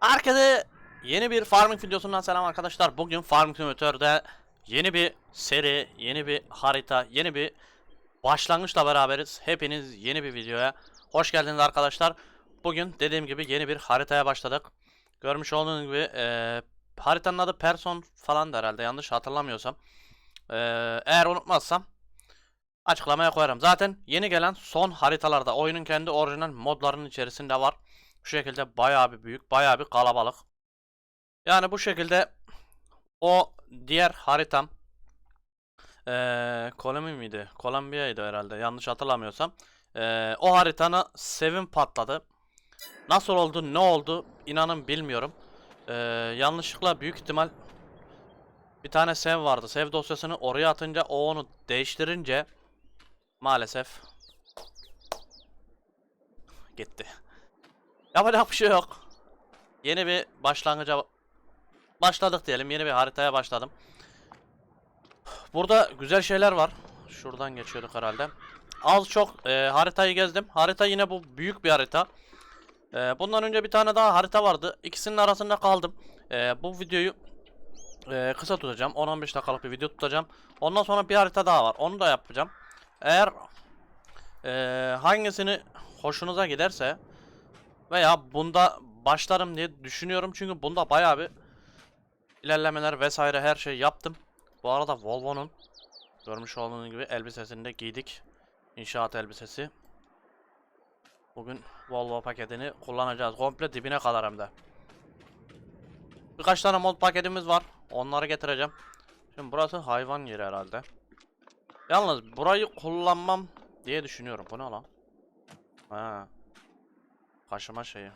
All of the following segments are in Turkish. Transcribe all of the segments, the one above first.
Herkese yeni bir farming videosundan selam arkadaşlar. Bugün Farming Simulator'da yeni bir seri, yeni bir harita, yeni bir başlangıçla beraberiz. Hepiniz yeni bir videoya hoş geldiniz arkadaşlar. Bugün dediğim gibi yeni bir haritaya başladık. Görmüş olduğunuz gibi eee, haritanın adı Person falan da herhalde yanlış hatırlamıyorsam. Eee, eğer unutmazsam açıklamaya koyarım. Zaten yeni gelen son haritalarda oyunun kendi orijinal modlarının içerisinde var. Şu şekilde bayağı bir büyük, bayağı bir kalabalık. Yani bu şekilde o diğer haritam eee Kolombi miydi? Kolombiya'ydı herhalde yanlış hatırlamıyorsam. Eee, o haritanı sevim patladı. Nasıl oldu, ne oldu inanın bilmiyorum. Eee, yanlışlıkla büyük ihtimal bir tane sev vardı. Sev dosyasını oraya atınca o onu değiştirince maalesef gitti. Yapacak bir şey yok. Yeni bir başlangıca başladık diyelim. Yeni bir haritaya başladım. Burada güzel şeyler var. Şuradan geçiyorduk herhalde. Az çok e, haritayı gezdim. Harita yine bu büyük bir harita. E, bundan önce bir tane daha harita vardı. İkisinin arasında kaldım. E, bu videoyu e, kısa tutacağım. 10-15 dakikalık bir video tutacağım. Ondan sonra bir harita daha var. Onu da yapacağım. Eğer e, hangisini hoşunuza giderse veya bunda başlarım diye düşünüyorum. Çünkü bunda bayağı bir ilerlemeler vesaire her şey yaptım. Bu arada Volvo'nun görmüş olduğunuz gibi elbisesini de giydik. İnşaat elbisesi. Bugün Volvo paketini kullanacağız. Komple dibine kadar hem de. Birkaç tane mod paketimiz var. Onları getireceğim. Şimdi burası hayvan yeri herhalde. Yalnız burayı kullanmam diye düşünüyorum. Bu ne lan? Ha. Kaşıma şeyi.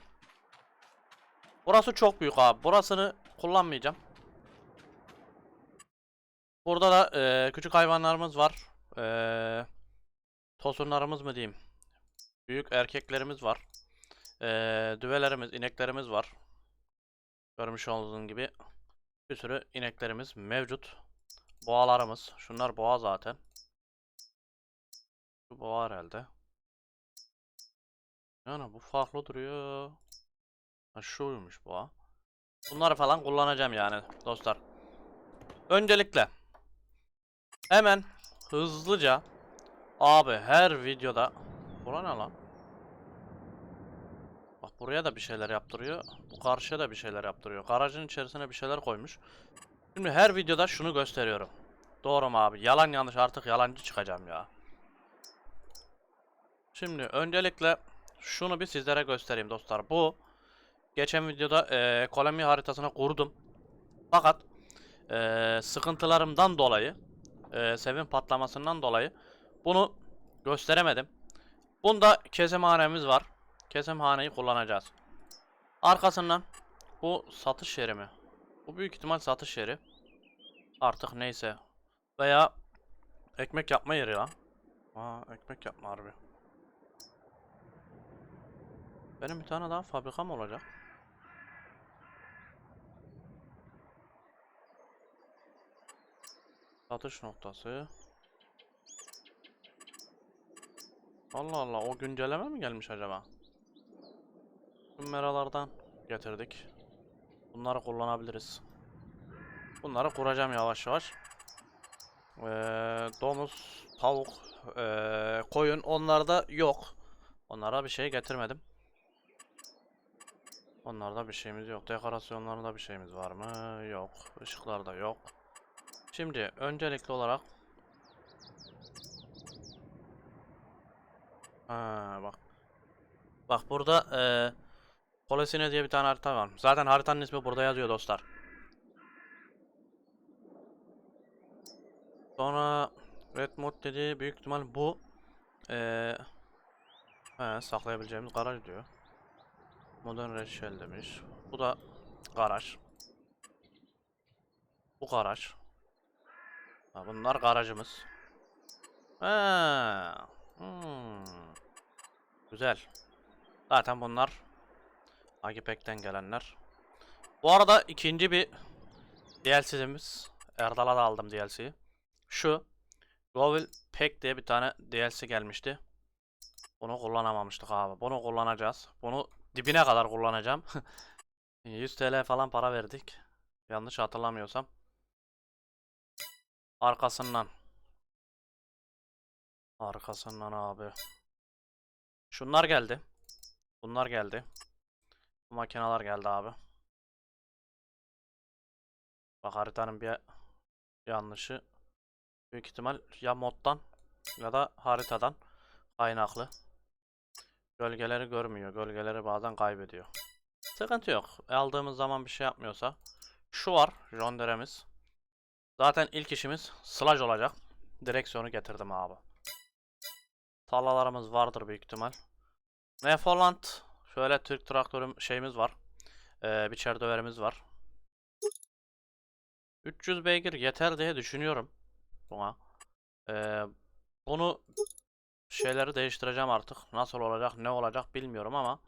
Burası çok büyük abi. Burasını kullanmayacağım. Burada da eee, küçük hayvanlarımız var. Eee tosunlarımız mı diyeyim. Büyük erkeklerimiz var. Eee düvelerimiz, ineklerimiz var. Görmüş olduğunuz gibi bir sürü ineklerimiz mevcut. Boğalarımız. Şunlar boğa zaten. Bu boğa herhalde. Yani bu farklı duruyor. Ha şuymuş bu ha. Bunları falan kullanacağım yani dostlar. Öncelikle hemen hızlıca abi her videoda Bura ne lan? Bak buraya da bir şeyler yaptırıyor. Bu karşıya da bir şeyler yaptırıyor. Garajın içerisine bir şeyler koymuş. Şimdi her videoda şunu gösteriyorum. Doğru mu abi? Yalan yanlış artık yalancı çıkacağım ya. Şimdi öncelikle şunu bir sizlere göstereyim dostlar. Bu geçen videoda eee Kolombi haritasını kurdum. Fakat eee, sıkıntılarımdan dolayı eee sevin patlamasından dolayı bunu gösteremedim. Bunda kesimhanemiz var. Kesimhaneyi kullanacağız. Arkasından bu satış yeri mi? Bu büyük ihtimal satış yeri. Artık neyse. Veya ekmek yapma yeri ya. Aa ekmek yapma harbi. Benim bir tane daha fabrikam olacak. Satış noktası. Allah Allah o güncelleme mi gelmiş acaba? Meralardan getirdik. Bunları kullanabiliriz. Bunları kuracağım yavaş yavaş. Ee, domuz, tavuk, ee, koyun onlarda yok. Onlara bir şey getirmedim. Onlarda bir şeyimiz yok. Dekorasyonlarında bir şeyimiz var mı? Yok. Işıklarda yok. Şimdi öncelikli olarak Ha bak. Bak burada eee Polesine diye bir tane harita var. Zaten haritanın ismi burada yazıyor dostlar. Sonra Red Mod dediği büyük ihtimal bu eee he, saklayabileceğimiz garaj diyor. Modern Red Shell demiş. Bu da garaj. Bu garaj. Ha, bunlar garajımız. Ha. Hmm. Güzel. Zaten bunlar Agipek'ten gelenler. Bu arada ikinci bir DLC'miz. Erdal'a da aldım DLC'yi. Şu Govil Pack diye bir tane DLC gelmişti. Bunu kullanamamıştık abi. Bunu kullanacağız. Bunu dibine kadar kullanacağım. 100 TL falan para verdik. Yanlış hatırlamıyorsam. Arkasından. Arkasından abi. Şunlar geldi. Bunlar geldi. Bu makineler geldi abi. Bak haritanın bir yanlışı büyük ihtimal ya moddan ya da haritadan kaynaklı. Gölgeleri görmüyor. Gölgeleri bazen kaybediyor. Sıkıntı yok. Aldığımız zaman bir şey yapmıyorsa. Şu var. Jonderemiz. Zaten ilk işimiz slaj olacak. Direksiyonu getirdim abi. Tarlalarımız vardır büyük ihtimal. Nefoland. Şöyle Türk traktörüm şeyimiz var. Ee, biçer döverimiz var. 300 beygir yeter diye düşünüyorum buna. Ee, bunu şeyleri değiştireceğim artık. Nasıl olacak, ne olacak bilmiyorum ama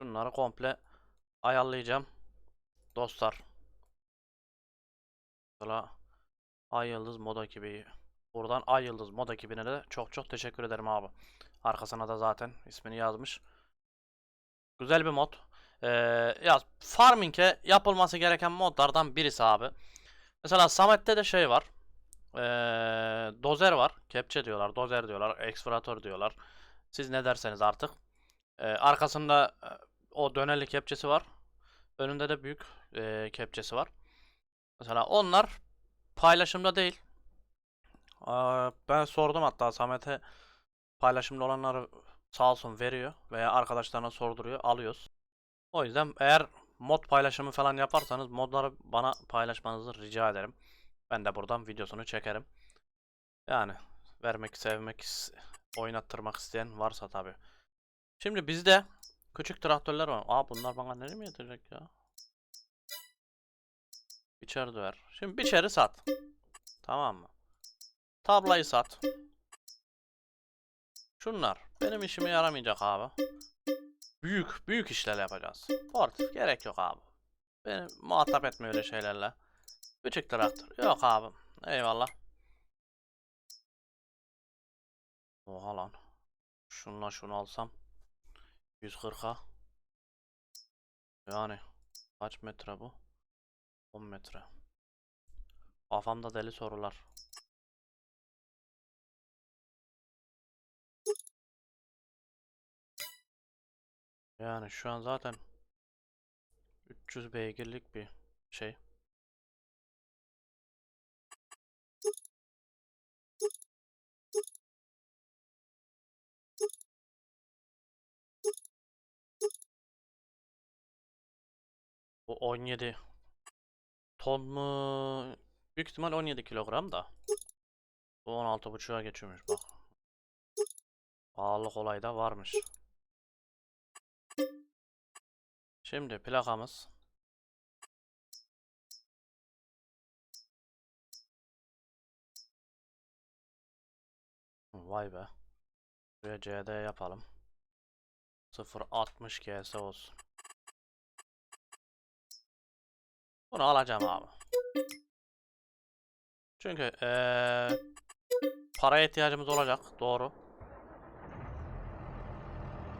Bunları komple ayarlayacağım. Dostlar. Mesela Ay Yıldız mod ekibi. Buradan Ay Yıldız mod ekibine de çok çok teşekkür ederim abi. Arkasına da zaten ismini yazmış. Güzel bir mod. Ee, ya farming'e yapılması gereken modlardan birisi abi. Mesela Samet'te de şey var. Ee, dozer var. Kepçe diyorlar, dozer diyorlar, ekskavatör diyorlar. Siz ne derseniz artık. Ee, arkasında o dönerli kepçesi var. Önünde de büyük e, kepçesi var. Mesela onlar paylaşımda değil. Aa, ben sordum hatta Samet'e paylaşımda olanları sağ olsun veriyor veya arkadaşlarına sorduruyor, alıyoruz. O yüzden eğer mod paylaşımı falan yaparsanız modları bana paylaşmanızı rica ederim. Ben de buradan videosunu çekerim. Yani vermek, sevmek, oynattırmak isteyen varsa tabii. Şimdi bizde küçük traktörler var. Aa bunlar bana nereye mi yetecek ya? Biçer döver. Şimdi biçeri sat. Tamam mı? Tablayı sat. Şunlar benim işime yaramayacak abi. Büyük büyük işler yapacağız. Ford gerek yok abi. Beni muhatap etme öyle şeylerle. Küçük traktör. Yok abi. Eyvallah. Oha lan. Şunla şunu alsam. 140'a. Yani kaç metre bu? 10 metre. Kafamda deli sorular. Yani şu an zaten 300 beygirlik bir şey. Bu 17 ton mu? Büyük ihtimal 17 kilogram da. Bu 16.5'a geçiyormuş bak. Pahalılık olayı da varmış. Şimdi plakamız. Vay be. Buraya CD yapalım. 0.60 GS olsun. Bunu alacağım abi. Çünkü eee paraya ihtiyacımız olacak. Doğru.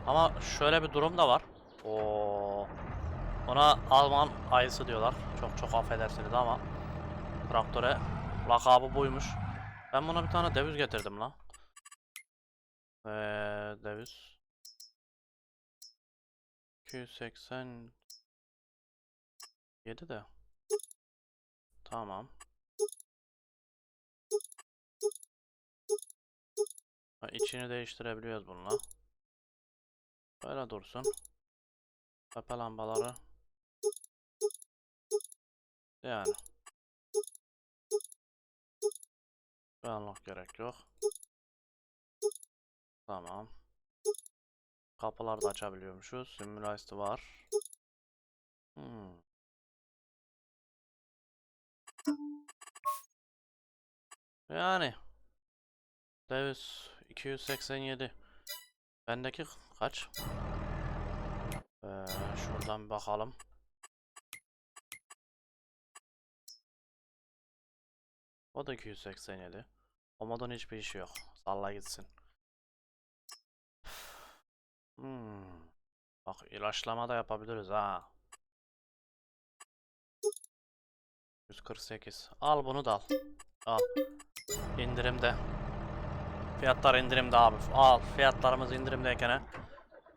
Ama şöyle bir durum da var. Oo. Ona Alman ayısı diyorlar. Çok çok affedersiniz ama traktöre lakabı buymuş. Ben buna bir tane döviz getirdim la. Ee, döviz. 287 de. Tamam. Ha, içini değiştirebiliyoruz bununla. Böyle dursun. Tepe lambaları. Yani. Şu anlık gerek yok. Tamam. Kapılar da açabiliyormuşuz. Simülayst var. Hmm. Yani. Davis 287. Bendeki kaç? Ee, şuradan bir bakalım. O da 287. O modun hiçbir işi yok. Salla gitsin. Hmm. Bak ilaçlama da yapabiliriz ha. 148. Al bunu da al. Al. İndirimde. Fiyatlar indirimde abi. Al. Fiyatlarımız indirimdeyken he.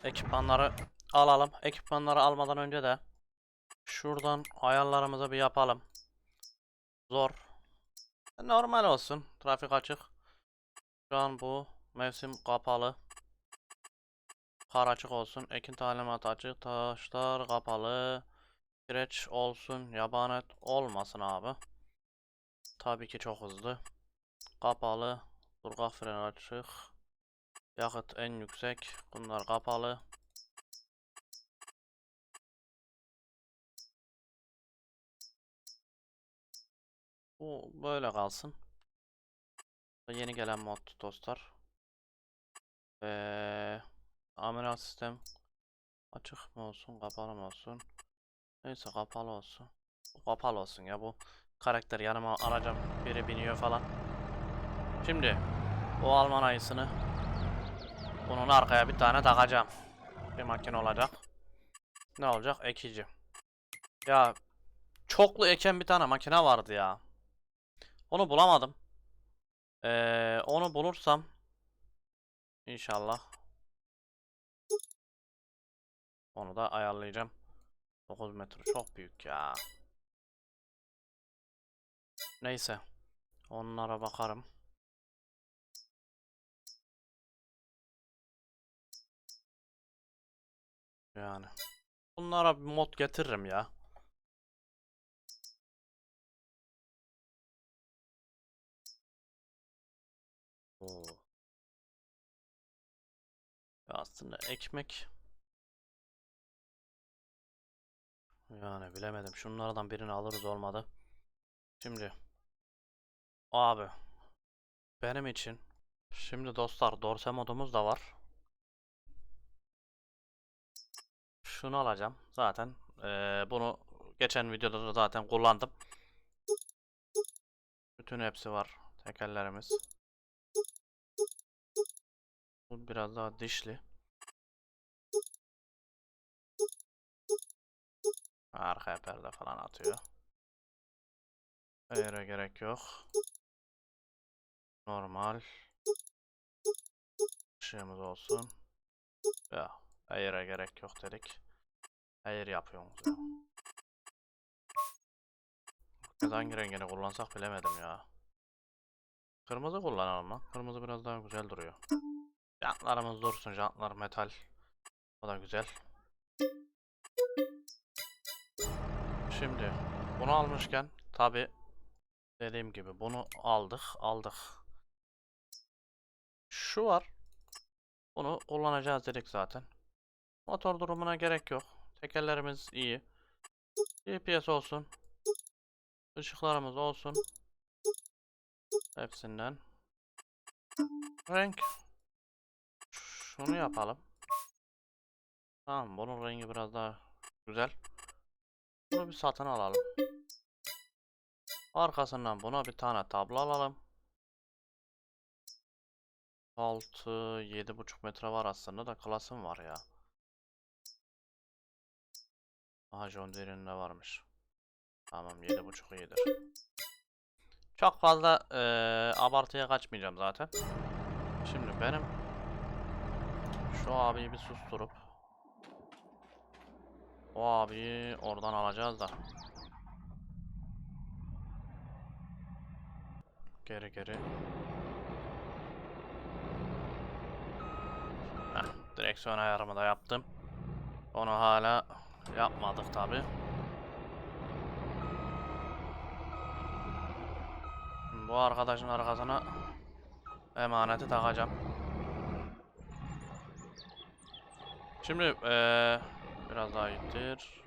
ekipmanları alalım. Ekipmanları almadan önce de şuradan ayarlarımızı bir yapalım. Zor. Normal olsun. Trafik açık. Şu an bu mevsim kapalı. Kar açık olsun. Ekin talimatı açık. Taşlar kapalı. Kireç olsun. Yabanet olmasın abi. Tabii ki çok hızlı. Kapalı. Durgak freni açık. Yakıt en yüksek. Bunlar kapalı. Bu böyle kalsın. Yeni gelen mod dostlar. Ee, amiral sistem açık mı olsun, kapalı mı olsun? Neyse kapalı olsun. Kapalı olsun ya bu karakter yanıma alacağım. Biri biniyor falan. Şimdi o Alman ayısını bunun arkaya bir tane takacağım. Bir makine olacak. Ne olacak? Ekici. Ya çoklu eken bir tane makine vardı ya. Onu bulamadım. Ee, onu bulursam inşallah onu da ayarlayacağım. 9 metre çok büyük ya. Neyse. Onlara bakarım. Yani. Bunlara bir mod getiririm ya. Oo. Aslında ekmek yani bilemedim. Şunlardan birini alırız olmadı. Şimdi abi benim için şimdi dostlar dorse modumuz da var. Şunu alacağım. Zaten eee, bunu geçen videoda da zaten kullandım. Bütün hepsi var. Tekerlerimiz. Bu biraz daha dişli. Arkaya perde falan atıyor. Eğere gerek yok. Normal. Işığımız olsun. Ya eğere gerek yok dedik. Eğer yapıyoruz ya. Hangi rengini kullansak bilemedim ya. Kırmızı kullanalım lan. Kırmızı biraz daha güzel duruyor. Jantlarımız dursun. Jantlar metal. O da güzel. Şimdi bunu almışken tabi dediğim gibi bunu aldık aldık. Şu var. Bunu kullanacağız dedik zaten. Motor durumuna gerek yok. Tekerlerimiz iyi. GPS olsun. Işıklarımız olsun. Hepsinden. Renk. Şunu yapalım. Tamam bunun rengi biraz daha güzel. Bunu bir satın alalım. Arkasından buna bir tane tablo alalım. 6 7,5 metre var aslında da klasım var ya. Aha John Deere'nin de varmış. Tamam 7,5 iyidir. Çok fazla eee, abartıya kaçmayacağım zaten. Şimdi benim şu abiyi bir susturup o abiyi oradan alacağız da. Geri geri. Heh, direksiyon ayarımı da yaptım. Onu hala yapmadık tabi. Bu arkadaşın arkasına emaneti takacağım. Şimdi eee biraz daha ittir.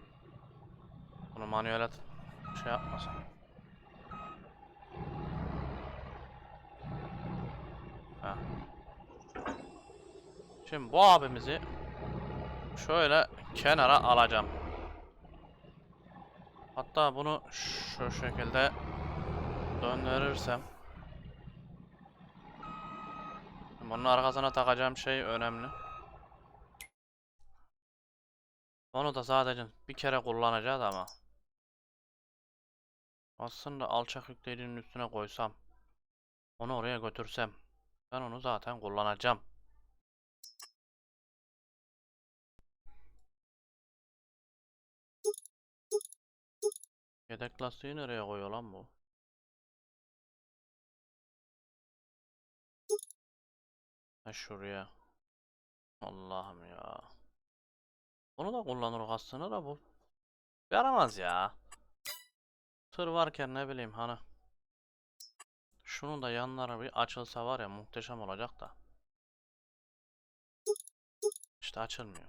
Bunu manuele t- şey yapmasın. Heh. Şimdi bu abimizi şöyle kenara alacağım. Hatta bunu şu şekilde döndürürsem bunun arkasına takacağım şey önemli. Onu da sadece bir kere kullanacağız ama. Aslında alçak yükleyicinin üstüne koysam. Onu oraya götürsem. Ben onu zaten kullanacağım. Yedek lastiği nereye koyuyor lan bu? Ha şuraya. Allah'ım ya. Bunu da kullanır aslında da bu. Yaramaz ya. Tır varken ne bileyim hani. Şunun da yanları bir açılsa var ya muhteşem olacak da. İşte açılmıyor.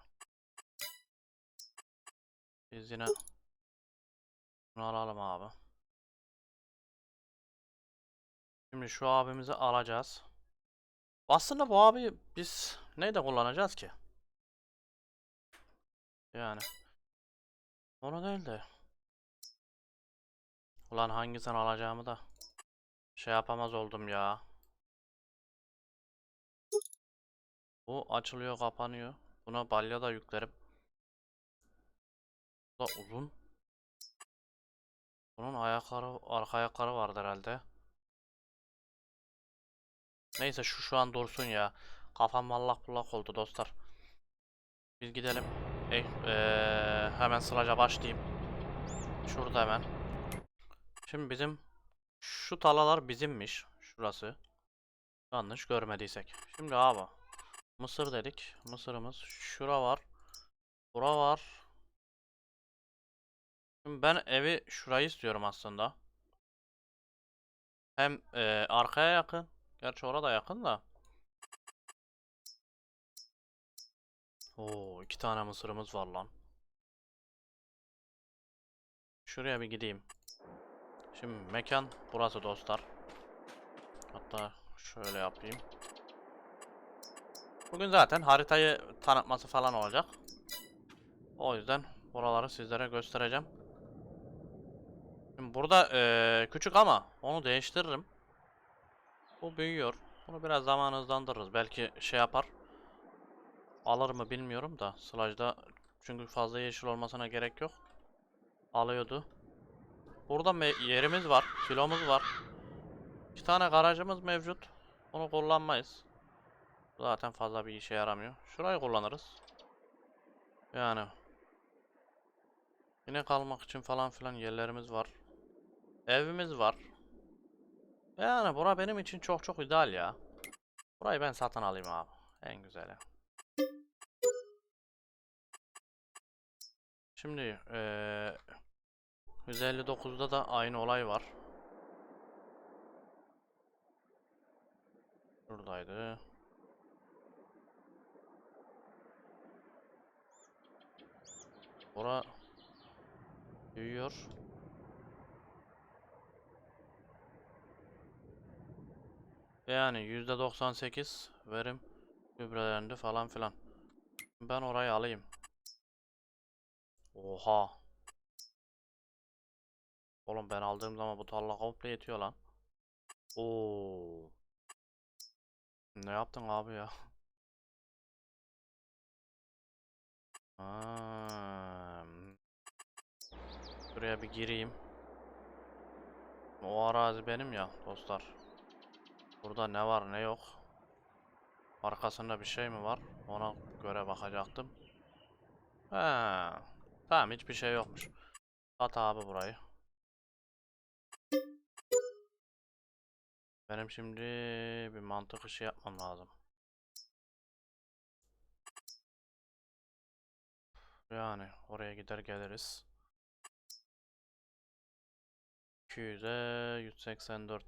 Biz yine bunu alalım abi. Şimdi şu abimizi alacağız. Aslında bu abi biz neyde kullanacağız ki? Yani. Onu değil de. Ulan hangisini alacağımı da şey yapamaz oldum ya. Bu açılıyor kapanıyor. Buna balya da yüklerim. Bu da uzun. Bunun ayakları, arka ayakları vardı herhalde. Neyse şu şu an dursun ya. Kafam allak bullak oldu dostlar. Biz gidelim. Ey, eee, hemen sılaca başlayayım. Şurada hemen. Şimdi bizim şu talalar bizimmiş. Şurası. Yanlış görmediysek. Şimdi abi. Mısır dedik. Mısırımız. Şura var. Bura var. Şimdi ben evi şurayı istiyorum aslında. Hem eee, arkaya yakın. Gerçi orada yakın da. Oo, iki tane mısırımız var lan. Şuraya bir gideyim. Şimdi mekan burası dostlar. Hatta şöyle yapayım. Bugün zaten haritayı tanıtması falan olacak. O yüzden buraları sizlere göstereceğim. Şimdi burada eee, küçük ama onu değiştiririm. Bu büyüyor. Bunu biraz zaman hızlandırırız. Belki şey yapar. Alır mı bilmiyorum da. Slajda çünkü fazla yeşil olmasına gerek yok. Alıyordu. Burada yerimiz var. Kilomuz var. İki tane garajımız mevcut. Bunu kullanmayız. Zaten fazla bir işe yaramıyor. Şurayı kullanırız. Yani. Yine kalmak için falan filan yerlerimiz var. Evimiz var. Yani bura benim için çok çok ideal ya. Burayı ben satın alayım abi. En güzeli. Şimdi eee 159'da da aynı olay var. Şuradaydı. Bura büyüyor. Yani %98 verim gübrelerinde falan filan. Ben orayı alayım. Oha. Oğlum ben aldığım zaman bu tarla komple yetiyor lan. Oo. Ne yaptın abi ya? Buraya bir gireyim. O arazi benim ya dostlar. Burada ne var ne yok. Arkasında bir şey mi var? Ona göre bakacaktım. He. Tamam hiçbir şey yokmuş. At abi burayı. Benim şimdi bir mantık işi yapmam lazım. Yani oraya gider geliriz. 200'e 184.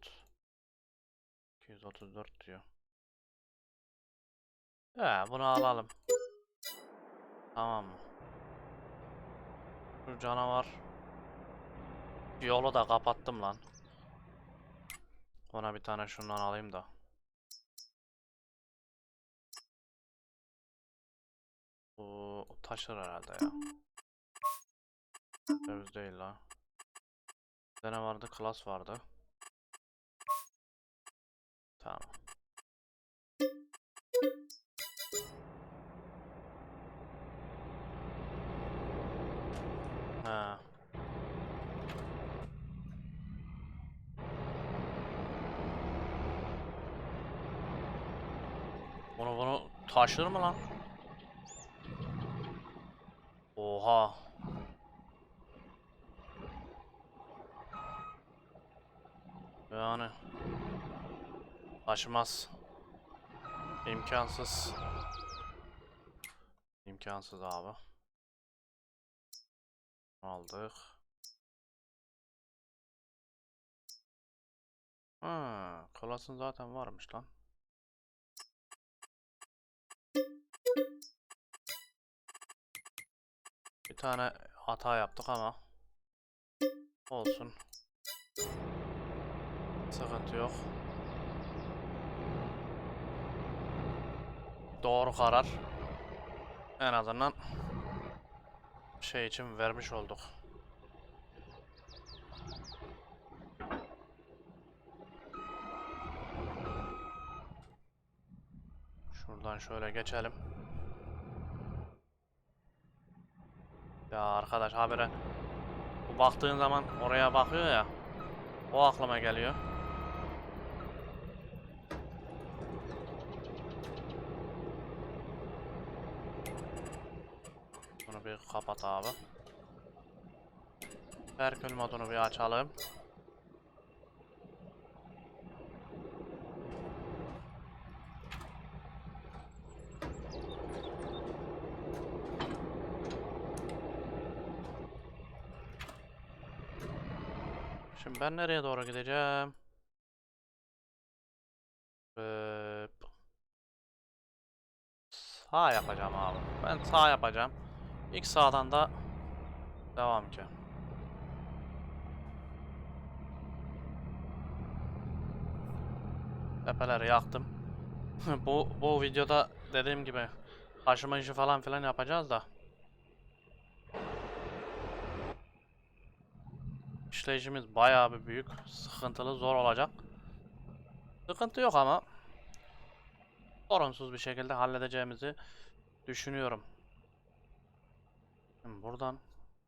234 diyor. Ya bunu alalım. Tamam mı? Şu canavar. Yolu da kapattım lan. Ona bir tane şundan alayım da. O, o taşlar herhalde ya. Servis değil la. Bir vardı, klas vardı. Tamam. Ha. Bunu bunu taşır mı lan? Oha. Yani taşımaz. İmkansız. İmkansız abi. Aldık. Ha, kolasın zaten varmış lan. Tane hata yaptık ama olsun. Sıkıntı yok. Doğru karar. En azından şey için vermiş olduk. Şuradan şöyle geçelim. Ya arkadaş habire bu baktığın zaman oraya bakıyor ya. O aklıma geliyor. Bunu bir kapat abi. Herkül modunu bir açalım. Ben nereye doğru gideceğim? Ee, sağ yapacağım abi. Ben sağ yapacağım. İlk sağdan da devam ki. Tepeleri yaktım. bu bu videoda dediğim gibi taşıma işi falan filan yapacağız da. İşleyicimiz bayağı bir büyük, sıkıntılı, zor olacak. Sıkıntı yok ama sorunsuz bir şekilde halledeceğimizi düşünüyorum. Şimdi buradan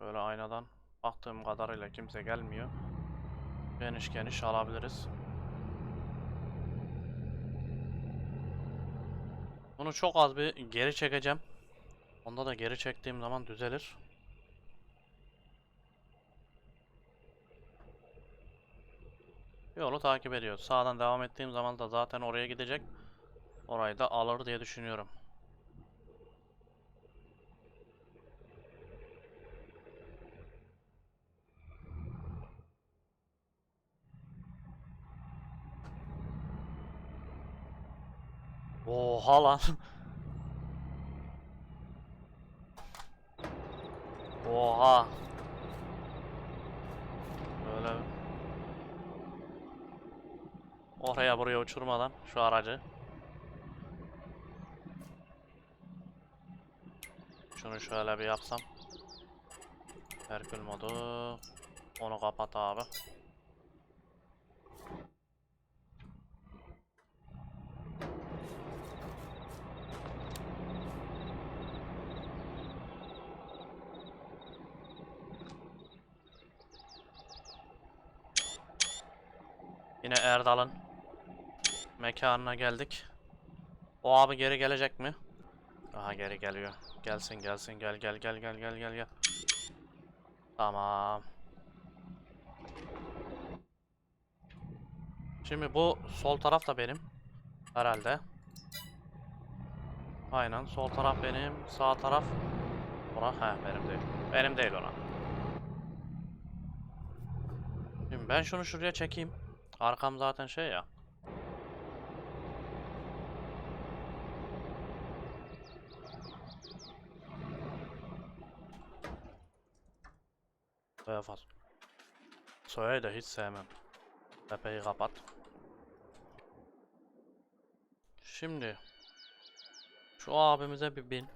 böyle aynadan baktığım kadarıyla kimse gelmiyor. Geniş geniş alabiliriz. Bunu çok az bir geri çekeceğim. Onda da geri çektiğim zaman düzelir. Yolu takip ediyor. Sağdan devam ettiğim zaman da zaten oraya gidecek. Orayı da alır diye düşünüyorum. Oha lan. Oha. Böyle oraya buraya uçurmadan şu aracı. Şunu şöyle bir yapsam. Herkül modu. Onu kapat abi. Yine Erdal'ın mekanına geldik. O abi geri gelecek mi? Aha geri geliyor. Gelsin gelsin gel gel gel gel gel gel gel. Tamam. Şimdi bu sol taraf da benim. Herhalde. Aynen sol taraf benim. Sağ taraf. Ora he benim değil. Benim değil ona. Şimdi ben şunu şuraya çekeyim. Arkam zaten şey ya. Daha fazla. Soyayı da hiç sevmem. Tepeyi kapat. Şimdi şu abimize bir bin.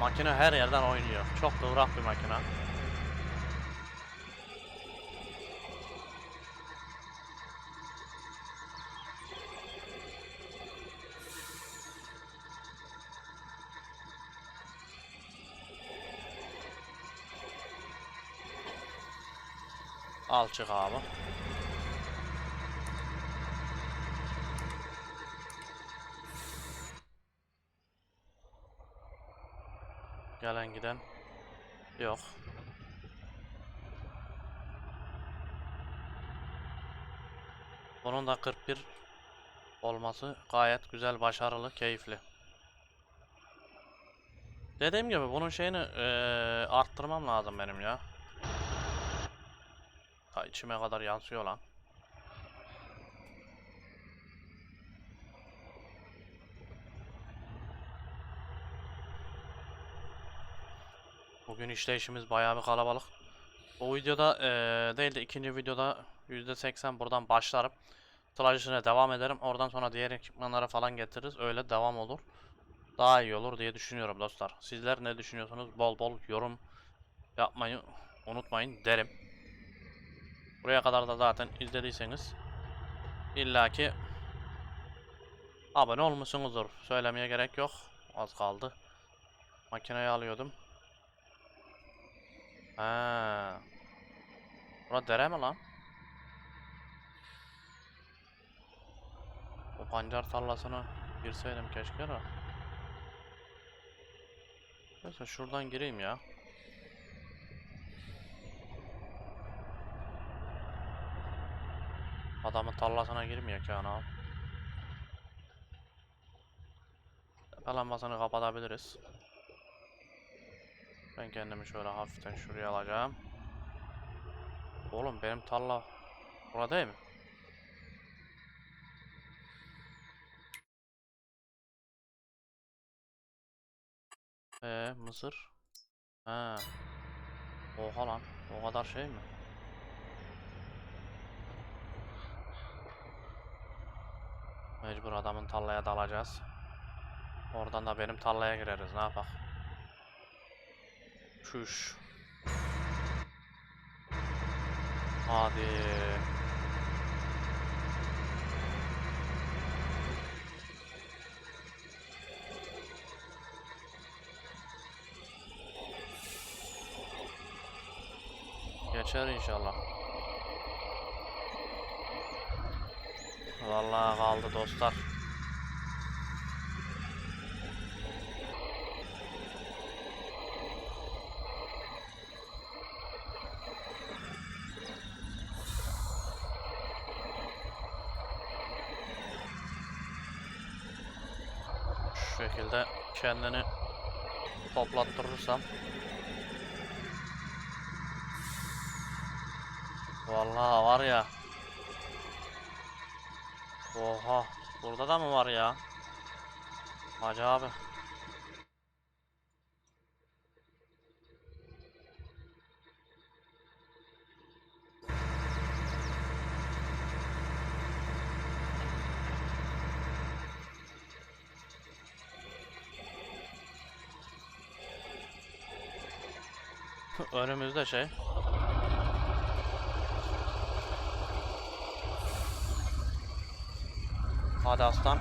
Makine her yerden oynuyor. Çok kıvrak bir makine. Alçak abi. Gelen giden yok. Bunun da 41 olması gayet güzel, başarılı, keyifli. Dediğim gibi bunun şeyini ee, arttırmam lazım benim ya. Ta içime kadar yansıyor lan. Bugün işleyişimiz bayağı bir kalabalık. Bu videoda eee değil de ikinci videoda %80 buradan başlarım. Tıraşına devam ederim. Oradan sonra diğer ekipmanlara falan getiririz. Öyle devam olur. Daha iyi olur diye düşünüyorum dostlar. Sizler ne düşünüyorsunuz? Bol bol yorum yapmayı unutmayın derim. Buraya kadar da zaten izlediyseniz illaki abone olmuşsunuzdur. Söylemeye gerek yok. Az kaldı. Makineyi alıyordum. Ha. Bura dere mi lan? O pancar tarlasına girseydim keşke de. Neyse şuradan gireyim ya. Adamın tarlasına girmiyor ki ana. Lambasını kapatabiliriz. Ben kendimi şöyle hafiften şuraya alacağım. Oğlum benim tarla burada değil mi? Ee, mısır. Ha. Oha lan. O kadar şey mi? Mecbur adamın tarlaya dalacağız. Oradan da benim tarlaya gireriz. Ne yapak? Şuş. Hadi. Geçer inşallah. Vallahi kaldı dostlar. Şu şekilde kendini toplattırırsam Vallahi var ya Oha burada da mı var ya? Hacı abi. Önümüzde şey Hadi aslan.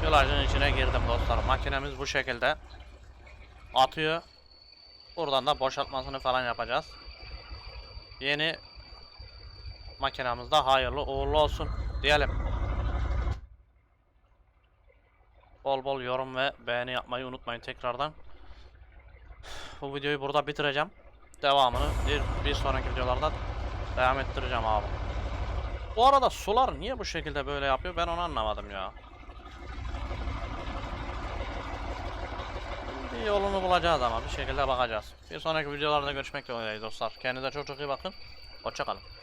Şılacın içine girdim dostlar. Makinemiz bu şekilde atıyor. Buradan da boşaltmasını falan yapacağız. Yeni makinamız da hayırlı uğurlu olsun diyelim. Bol bol yorum ve beğeni yapmayı unutmayın tekrardan. Bu videoyu burada bitireceğim. Devamını bir, bir sonraki videolarda devam ettireceğim abi. Bu arada sular niye bu şekilde böyle yapıyor ben onu anlamadım ya. Bir yolunu bulacağız ama bir şekilde bakacağız. Bir sonraki videolarda görüşmek dileğiyle dostlar. Kendinize çok çok iyi bakın. Hoşçakalın.